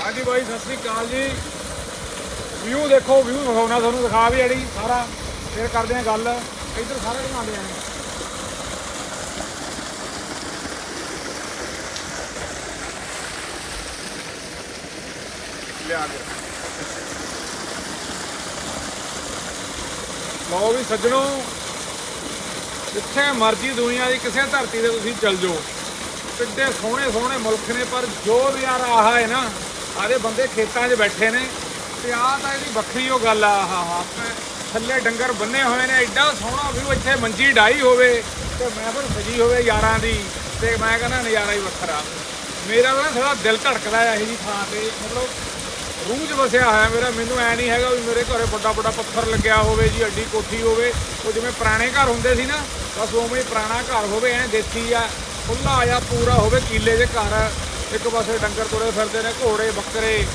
ਹਾਂਜੀ ਬਾਈ, ਸਤਿ ਸ੍ਰੀ ਅਕਾਲ ਜੀ। ਵਿਊ ਦੇਖੋ ਵਿਊ ਦਿਖਾਉਣਾ ਤੁਹਾਨੂੰ, ਦਿਖਾ ਵੀ ਅੜੀ ਸਾਰਾ, ਫਿਰ ਕਰਦੇ ਆ ਗੱਲ। ਇੱਧਰ ਸਾਰਾ ਘੁਮਾਉਂਦੇ ਆ ਲਿਆ ਕੇ। ਲਓ ਵੀ ਸੱਜਣੋ, ਜਿੱਥੇ ਮਰਜ਼ੀ ਦੁਨੀਆ ਦੀ ਕਿਸੇ ਧਰਤੀ ਤੇ ਤੁਸੀਂ ਚੱਲ ਜਾਓ। ਕਿੱਡੇ ਸੋਹਣੇ ਸੋਹਣੇ ਮੁਲਕ ਨੇ, ਪਰ ਜੋ ਨਜ਼ਾਰਾ ਆਹ ਹੈ ਨਾ ਆਦੇ ਬੰਦੇ ਖੇਤਾਂ 'ਚ ਬੈਠੇ ਨੇ ਤੇ ਆਹ ਤਾਂ ਇਹਦੀ ਵੱਖਰੀ ਉਹ ਗੱਲ ਆ ਹਾਂ ਆਹ ਥੱਲੇ ਡੰਗਰ ਬੰਨੇ ਹੋਏ ਨੇ, ਐਡਾ ਸੋਹਣਾ ਵੀ ਇੱਥੇ ਮੰਜੀ ਡਾਈ ਹੋਵੇ ਤੇ ਮਹਿਫਲ ਸਜੀ ਹੋਵੇ ਯਾਰਾਂ ਦੀ ਤੇ ਮੈਂ ਕਹਿੰਦਾ ਨਜ਼ਾਰਾ ਹੀ ਵੱਖਰਾ। ਮੇਰਾ ਤਾਂ ਥੋੜਾ ਦਿਲ ਧੜਕਦਾ ਆ ਇਹ ਜੀ ਥਾਂ ਤੇ, ਮਤਲਬ ਰੂਹ 'ਚ ਵਸਿਆ ਹੋਇਆ ਮੇਰਾ, ਮੈਨੂੰ ਐ ਨਹੀਂ ਹੈਗਾ ਵੀ ਮੇਰੇ ਘਰੇ ਵੱਡਾ ਵੱਡਾ ਪੱਥਰ ਲੱਗਿਆ ਹੋਵੇ ਜੀ ਅੱਡੀ ਕੋਠੀ ਹੋਵੇ, ਉਹ ਜਿਵੇਂ ਪੁਰਾਣੇ ਘਰ ਹੁੰਦੇ ਸੀ ਨਾ, ਬਸ ਉਵੇਂ ਹੀ ਪੁਰਾਣਾ ਘਰ ਹੋਵੇ, ਐ ਦੇਸੀ ਆ ਖੁੱਲਾ ਆ ਪੂਰਾ ਹੋਵੇ, ਕੀਲੇ ਦੇ ਘਰ ਇੱਕ ਪਾਸੇ ਡੰਗਰ ਤੁਰੇ ਫਿਰਦੇ ਨੇ, ਘੋੜੇ, ਬੱਕਰੇ,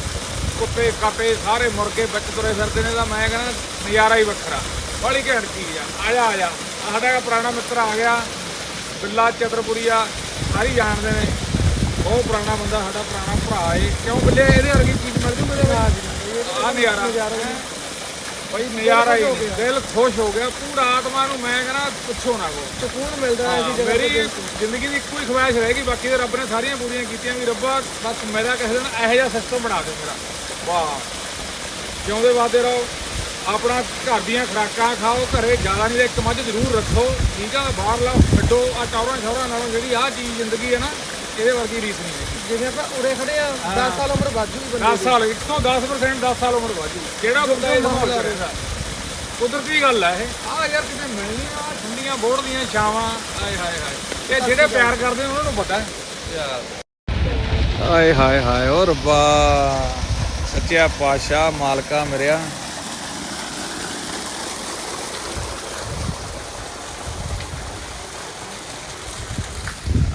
ਕੁੱਤੇ, ਕਾਪੇ, ਸਾਰੇ ਮੁਰਗੇ ਵਿੱਚ ਤੁਰੇ ਫਿਰਦੇ ਨੇ, ਤਾਂ ਮੈਂ ਕਹਿੰਦਾ ਨਜ਼ਾਰਾ ਹੀ ਵੱਖਰਾ। ਬੜੀ ਘੈਂਟ ਚੀਜ਼ ਆ। ਆਇਆ ਜਾ ਸਾਡਾ ਇੱਕ ਪੁਰਾਣਾ ਮਿੱਤਰ ਆ ਗਿਆ, ਬਿੱਲਾ ਚਤਰਪੁਰੀਆ, ਸਾਰੀ ਜਾਣਦੇ ਨੇ। ਬਹੁਤ ਪੁਰਾਣਾ ਬੰਦਾ, ਸਾਡਾ ਪੁਰਾਣਾ ਭਰਾ ਏ। ਕਿਉਂ ਬੱਲੇ? ਇਹਦੇ ਵਰਗੀ ਚੀਜ਼ ਮਿਲ ਜੂ ਮੇਰੇ ਆ ਨਜ਼ਾਰਾ। ਬਈ ਨਜ਼ਾਰਾ ਹੀ ਦਿਲ ਖੁਸ਼ ਹੋ ਗਿਆ ਪੂਰਾ ਆਤਮਾ ਨੂੰ ਮੈਂ ਕਹਿੰਦਾ ਪੁੱਛੋ ਨਾ ਕੋ ਸਕੂਨ ਮਿਲਦਾ ਹੈ ਜੀ ਮੇਰੀ ਜ਼ਿੰਦਗੀ ਦੀ ਇੱਕੋ ਹੀ ਖਵਾਇਸ਼ ਰਹਿ ਗਈ ਬਾਕੀ ਤੇ ਰੱਬ ਨੇ ਸਾਰੀਆਂ ਪੂਰੀਆਂ ਕੀਤੀਆਂ ਵੀ ਰੱਬਾ ਬਸ ਮੇਰਾ ਕਿਸੇ ਦਿਨ ਇਹੋ ਜਿਹਾ ਸਿਸਟਮ ਬਣਾ ਦੇ ਮੇਰਾ। ਵਾਹ। ਜਿਉਂਦੇ ਵਾਦੇ ਰਹੋ ਆਪਣਾ ਘਰ ਦੀਆਂ ਖੁਰਾਕਾਂ ਖਾਓ ਘਰੇ ਜ਼ਿਆਦਾ ਨਹੀਂ ਤਾਂ ਇੱਕ ਮੱਝ ਜ਼ਰੂਰ ਰੱਖੋ ਠੀਕ ਆ ਬਾਹਰਲਾ ਛੱਡੋ ਆ ਟੌਰਾਂ ਸ਼ੌਰਾਂ ਨਾਲੋਂ ਜਿਹੜੀ ਆ ਚੀਜ਼ ਜ਼ਿੰਦਗੀ ਹੈ ਨਾ ਇਹਦੇ ਵਰਗੀ ਰੀਸ ਨਹੀਂ ਹੈ? ਜਿਵੇਂ ਆਪਾਂ ਉਰੇ ਖੜੇ ਆ 10 ਸਾਲ ਉਮਰ ਵਾਜੂ ਹੀ 10 ਸਾਲ ਇੱਥੋਂ 10% 10 ਸਾਲ ਉਮਰ ਵਾਜੂ ਕਿਹੜਾ ਬੰਦਾ ਇਹ ਮਾਹੌਲ ਕਰੇਗਾ ਕੁਦਰਤੀ ਗੱਲ ਹੈ ਇਹ। ਆ ਯਾਰ ਕਿਤੇ ਮਿਲਣੀ ਆ ਠੰਡੀਆਂ ਬੋੜ ਦੀਆਂ ਛਾਵਾਂ। ਆਏ ਹਾਏ ਹਾਏ। ਇਹ ਜਿਹੜੇ ਪਿਆਰ ਕਰਦੇ ਉਹਨਾਂ ਨੂੰ ਪਤਾ ਯਾਰ। ਆਏ ਹਾਏ ਹਾਏ ਓ ਰੱਬਾ। ਸੱਚਿਆ ਪਾਸ਼ਾ ਮਾਲਕਾ ਮੇਰਿਆ।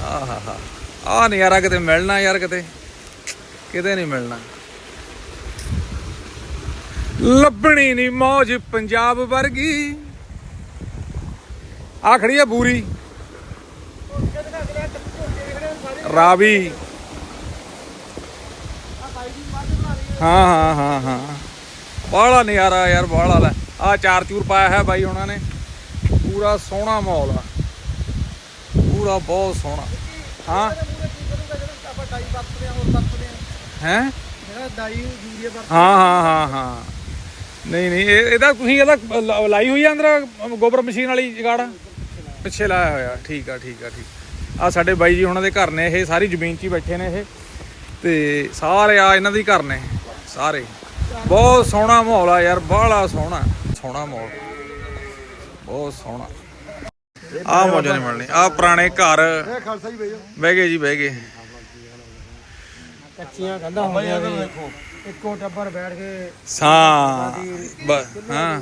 ਆਹਾ। ਆ ਨਜ਼ਾਰਾ ਕਿਤੇ ਮਿਲਣਾ ਯਾਰ ਕਿਤੇ? ਕਿਤੇ ਨਹੀਂ ਮਿਲਣਾ। ਲੱਭਣੀ ਨਹੀਂ ਮੌਜ ਪੰਜਾਬ ਵਰਗੀ। ਆ ਖੜੀ ਆ ਬੂਰੀ। ਰਾਵੀ। ਹਾਂ ਹਾਂ ਹਾਂ ਹਾਂ। ਬਾਹਲਾ ਨਜ਼ਾਰਾ ਯਾਰ, ਬਾਹਲਾ ਲੈ। ਆ ਚਾਰ ਚੂਰ ਪਾਇਆ ਹੈ ਬਾਈ ਉਹਨਾਂ ਨੇ। ਪੂਰਾ ਸੋਹਣਾ ਮਾਹੌਲ ਆ। ਪੂਰਾ ਬਹੁਤ ਸੋਹਣਾ। ਹਾਂ। ਆਪਾਂ ਡਾਈ ਵਰਤਦੇ ਆ ਹੋਰ ਵਰਤਦੇ ਆ। ਹੈ? ਜਿਹੜਾ ਡਾਈ ਯੂਰੀਆ ਵਰਤ ਹਾਂ ਹਾਂ ਹਾਂ ਹਾਂ। ਨਹੀਂ ਨਹੀਂ ਇਹ ਇਹਦਾ ਤੁਸੀਂ ਇਹਦਾ ਲਾਈ ਹੋਈ ਆ ਅੰਦਰ ਗੋਬਰ ਮਸ਼ੀਨ ਵਾਲੀ ਜਗਾੜ? ਪਿੱਛੇ ਲਾਇਆ ਹੋਇਆ ਠੀਕ ਆ ਠੀਕ ਆ ਠੀਕ। ਆ ਸਾਡੇ ਬਾਈ ਜੀ ਉਹਨਾਂ ਦੇ ਘਰ ਨੇ ਇਹ ਸਾਰੀ ਜ਼ਮੀਨ 'ਚ ਹੀ ਬੈਠੇ ਨੇ ਇਹ। ਤੇ ਸਾਰੇ ਆ ਇਹਨਾਂ ਦੇ ਘਰ ਨੇ ਸਾਰੇ। ਬਹੁਤ ਸੋਹਣਾ ਮਾਹੌਲ ਆ ਯਾਰ ਬਾਹਲਾ ਸੋਹਣਾ ਸੋਹਣਾ ਮਾਹੌਲ। ਬਹੁਤ ਸੋਹਣਾ। ਆ ਮੌਜਾਂ ਨਹੀਂ ਮਿਲਣੀ ਆ ਪੁਰਾਣੇ ਘਰ। ਇਹ ਖਾਲਸਾ ਹੀ ਬਈਓ ਬਹਿ ਗਏ ਜੀ ਬਹਿ ਗਏ। ਕੱਚੀਆਂ ਕੰਧਾਂ ਹੁੰਦੀਆਂ ਨੇ ਇੱਕੋ ਟੱਬਰ ਬੈਠ ਕੇ ਹਾਂ ਬ- ਹਾਂ।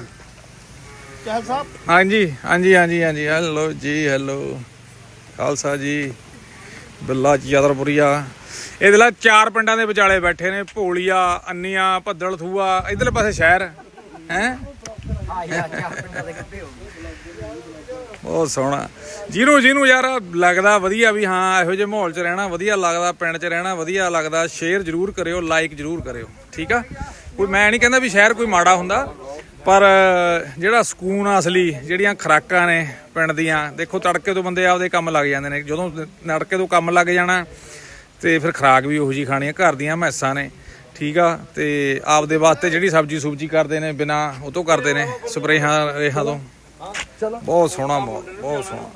ਚਾਹਲ ਸਾਹਿਬ? ਹਾਂਜੀ ਹਾਂਜੀ ਹਾਂਜੀ ਹਾਂਜੀ। ਹੈਲੋ ਜੀ ਹੈਲੋ। ਖਾਲਸਾ ਜੀ। ਬਿੱਲਾ ਚਿਆਦਰਪੁਰੀਆ ਇਹਦੇ ਲਾ ਚਾਰ ਪਿੰਡਾਂ ਦੇ ਵਿਚਾਲੇ ਬੈਠੇ ਨੇ। ਭੋਲੀਆ ਅੰਨੀਆਂ ਭੱਦਲ ਥੂਆ। ਇਧਰਲੇ ਪਾਸੇ ਸ਼ਹਿਰ ਹੈ? ਬਹੁਤ ਸੋਹਣਾ। ਜਿਹਨੂੰ ਜਿਹਨੂੰ ਯਾਰ ਲੱਗਦਾ ਵਧੀਆ ਵੀ ਹਾਂ, ਇਹੋ ਜਿਹੇ ਮਾਹੌਲ 'ਚ ਰਹਿਣਾ ਵਧੀਆ ਲੱਗਦਾ, ਪਿੰਡ 'ਚ ਰਹਿਣਾ ਵਧੀਆ ਲੱਗਦਾ ਸ਼ੇਅਰ ਜ਼ਰੂਰ ਕਰਿਓ ਲਾਈਕ ਜ਼ਰੂਰ ਕਰਿਓ, ਠੀਕ ਆ? ਕੋਈ ਮੈਂ ਨਹੀਂ ਕਹਿੰਦਾ ਵੀ ਸ਼ਹਿਰ ਕੋਈ ਮਾੜਾ ਹੁੰਦਾ, ਪਰ ਜਿਹੜਾ ਸਕੂਨ ਆ ਅਸਲੀ, ਜਿਹੜੀਆਂ ਖਰਾਕਾਂ ਨੇ ਪਿੰਡ ਦੀਆਂ, ਦੇਖੋ ਤੜਕੇ ਤੋਂ ਬੰਦੇ ਆਪਦੇ ਕੰਮ ਲੱਗ ਜਾਂਦੇ ਨੇ, ਜਦੋਂ ਤੜਕੇ ਤੋਂ ਕੰਮ ਲੱਗ ਜਾਣਾ, ਤੇ ਫਿਰ ਖਰਾਕ ਵੀ ਉਹੋ ਜੀ ਖਾਣੀ ਆ, ਘਰ ਦੀਆਂ ਮੈਸਾਂ ਨੇ, ਠੀਕ ਆ? ਤੇ ਆਪਦੇ ਵਾਸਤੇ ਜਿਹੜੀ ਸਬਜੀ ਸੁਬਜੀ ਕਰਦੇ ਨੇ ਬਿਨਾ, ਉਹ ਤੋਂ ਕਰਦੇ ਨੇ, ਸਪਰੇਹਾਂ, ਰੇਹਾਂ ਤੋਂ। ਬਹੁਤ ਸੋਹਣਾ ਬਹੁਤ ਬਹੁਤ ਸੋਹਣਾ।